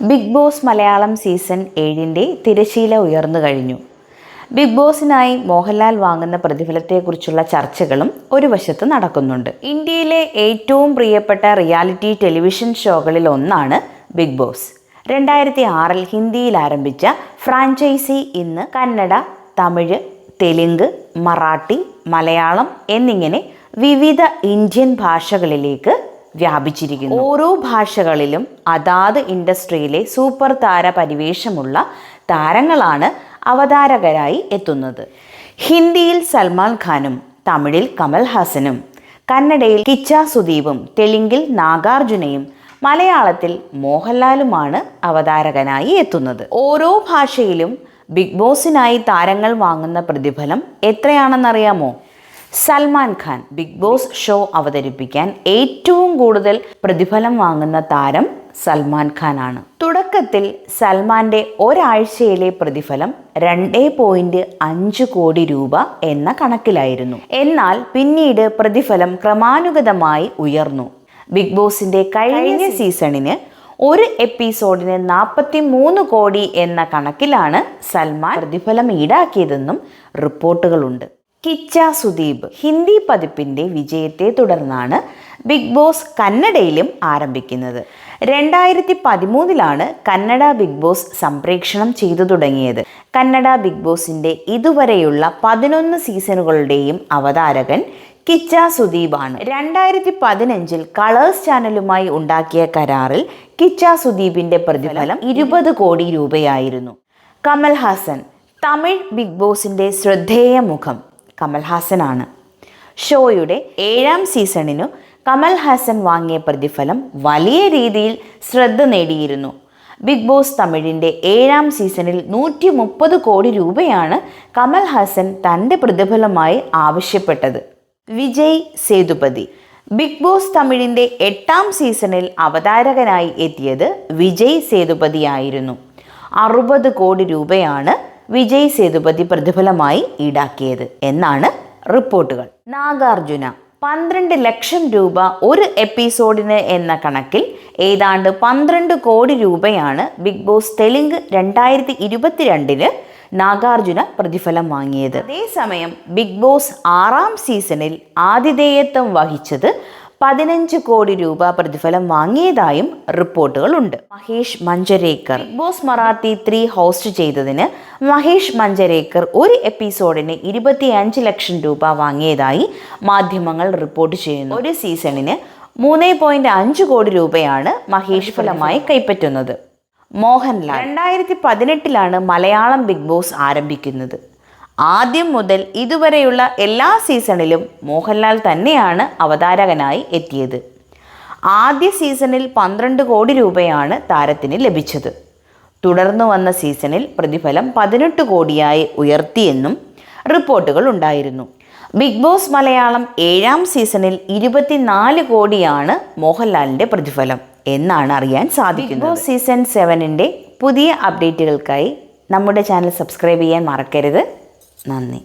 Big boss Malayalam season ഏഴിന്റെ തിരശീല ഉയർന്നു കഴിഞ്ഞു. ബിഗ് ബോസിനായി മോഹൻലാൽ വാങ്ങുന്ന പ്രതിഫലത്തെക്കുറിച്ചുള്ള ചർച്ചകളും ഒരു വശത്ത് നടക്കുന്നുണ്ട്. ഇന്ത്യയിലെ ഏറ്റവും പ്രിയപ്പെട്ട റിയാലിറ്റി ടെലിവിഷൻ ഷോകളിൽ ഒന്നാണ് ബിഗ് ബോസ്. രണ്ടായിരത്തി ആറിൽ ഹിന്ദിയിൽ ആരംഭിച്ച ഫ്രാഞ്ചൈസി ഇന്ന് കന്നഡ തമിഴ് തെലുങ്ക് മറാഠി മലയാളം എന്നിങ്ങനെ വിവിധ ഇന്ത്യൻ ഭാഷകളിലേക്ക് വ്യാപിച്ചിരിക്കുന്നു. ഓരോ ഭാഷകളിലും അതാത് ഇൻഡസ്ട്രിയിലെ സൂപ്പർ താര പരിവേഷമുള്ള താരങ്ങളാണ് അവതാരകരായി എത്തുന്നത്. ഹിന്ദിയിൽ സൽമാൻ ഖാനും തമിഴിൽ കമൽ ഹാസനും കന്നഡയിൽ കിച്ച സുദീപും തെലുങ്കിൽ നാഗാർജുനയും മലയാളത്തിൽ മോഹൻലാലുമാണ് അവതാരകനായി എത്തുന്നത്. ഓരോ ഭാഷയിലും ബിഗ് ബോസിനായി താരങ്ങൾ വാങ്ങുന്ന പ്രതിഫലം എത്രയാണെന്നറിയാമോ? Salman Khan Bigg Boss show അവതരിപ്പിക്കാൻ ഏറ്റവും കൂടുതൽ പ്രതിഫലം വാങ്ങുന്ന താരം സൽമാൻ ഖാനാണ്. തുടക്കത്തിൽ സൽമാന്റെ ഒരാഴ്ചയിലെ പ്രതിഫലം രണ്ടേ പോയിന്റ് അഞ്ച് കോടി രൂപ എന്ന കണക്കിലായിരുന്നു. എന്നാൽ പിന്നീട് പ്രതിഫലം ക്രമാനുഗതമായി ഉയർന്നു. ബിഗ് ബോസിന്റെ കഴിഞ്ഞ സീസണിന് ഒരു എപ്പിസോഡിന് നാൽപ്പത്തി മൂന്ന് കോടി എന്ന കണക്കിലാണ് സൽമാൻ പ്രതിഫലം ഈടാക്കിയതെന്നും റിപ്പോർട്ടുകളുണ്ട്. കിച്ച സുദീപ് ഹിന്ദി പതിപ്പിന്റെ വിജയത്തെ തുടർന്നാണ് ബിഗ് ബോസ് കന്നഡയിലും ആരംഭിക്കുന്നത്. രണ്ടായിരത്തി പതിമൂന്നിലാണ് കന്നഡ ബിഗ് ബോസ് സംപ്രേക്ഷണം ചെയ്തു തുടങ്ങിയത്. കന്നഡ ബിഗ് ബോസിന്റെ ഇതുവരെയുള്ള പതിനൊന്ന് സീസണുകളുടെയും അവതാരകൻ കിച്ച സുദീപാണ്. രണ്ടായിരത്തി പതിനഞ്ചിൽ കളേഴ്സ് ചാനലുമായി ഉണ്ടാക്കിയ കരാറിൽ കിച്ച സുദീപിന്റെ പ്രതിഫലം ഇരുപത് കോടി രൂപയായിരുന്നു. കമൽ ഹാസൻ തമിഴ് ബിഗ് ബോസിന്റെ ശ്രദ്ധേയ മുഖം. കമൽ ഹാസനാണ് ഷോയുടെ ഏഴാം സീസണിനു കമൽഹാസൻ വാങ്ങിയ പ്രതിഫലം വലിയ രീതിയിൽ ശ്രദ്ധ നേടിയിരുന്നു. ബിഗ് ബോസ് തമിഴിന്റെ ഏഴാം സീസണിൽ നൂറ്റി മുപ്പത് കോടി രൂപയാണ് കമൽഹാസൻ തന്റെ പ്രതിഫലമായി ആവശ്യപ്പെട്ടത്. വിജയ് സേതുപതി. ബിഗ് ബോസ് തമിഴിന്റെ എട്ടാം സീസണിൽ അവതാരകനായി എത്തിയത് വിജയ് സേതുപതിയായിരുന്നു. അറുപത് കോടി രൂപയാണ് വിജയ് സേതുപതി പ്രതിഫലമായി ഈടാക്കിയത് എന്നാണ് റിപ്പോർട്ടുകൾ. നാഗാർജുന പന്ത്രണ്ട് ലക്ഷം രൂപ ഒരു എപ്പിസോഡിന് എന്ന കണക്കിൽ ഏതാണ്ട് പന്ത്രണ്ട് കോടി രൂപയാണ് ബിഗ് ബോസ് തെലുങ്ക് രണ്ടായിരത്തി ഇരുപത്തിരണ്ടിന് നാഗാർജുന പ്രതിഫലം വാങ്ങിയത്. അതേസമയം ബിഗ് ബോസ് ആറാം സീസണിൽ ആതിഥേയത്വം വഹിച്ചത് പതിനഞ്ച് കോടി രൂപ പ്രതിഫലം വാങ്ങിയതായും റിപ്പോർട്ടുകളുണ്ട്. Mahesh Manjrekar Bigg Boss Marathi three host ചെയ്തതിന് മഹേഷ് മഞ്ചരേക്കർ ഒരു എപ്പിസോഡിന് ഇരുപത്തിയഞ്ച് ലക്ഷം രൂപ വാങ്ങിയതായി മാധ്യമങ്ങൾ റിപ്പോർട്ട് ചെയ്യുന്നു. ഒരു സീസണിന് മൂന്ന് പോയിന്റ് അഞ്ച് കോടി രൂപയാണ് മഹേഷ് ഫലമായി കൈപ്പറ്റുന്നത്. മോഹൻലാൽ രണ്ടായിരത്തി പതിനെട്ടിലാണ് മലയാളം ബിഗ് ബോസ് ആരംഭിക്കുന്നത്. ആദ്യം മുതൽ ഇതുവരെയുള്ള എല്ലാ സീസണിലും മോഹൻലാൽ തന്നെയാണ് അവതാരകനായി എത്തിയത്. ആദ്യ സീസണിൽ പന്ത്രണ്ട് കോടി രൂപയാണ് താരത്തിന് ലഭിച്ചത്. തുടർന്നു വന്ന സീസണിൽ പ്രതിഫലം പതിനെട്ട് കോടിയായി ഉയർത്തിയെന്നും റിപ്പോർട്ടുകൾ ഉണ്ടായിരുന്നു. ബിഗ് ബോസ് മലയാളം ഏഴാം സീസണിൽ ഇരുപത്തിനാല് കോടിയാണ് മോഹൻലാലിന്റെ പ്രതിഫലം എന്നാണ് അറിയാൻ സാധിക്കുന്നത്. ബിഗ് ബോസ് സീസൺ സെവനിന്റെ പുതിയ അപ്ഡേറ്റുകൾക്കായി നമ്മുടെ ചാനൽ സബ്സ്ക്രൈബ് ചെയ്യാൻ മറക്കരുത്. നന്ദി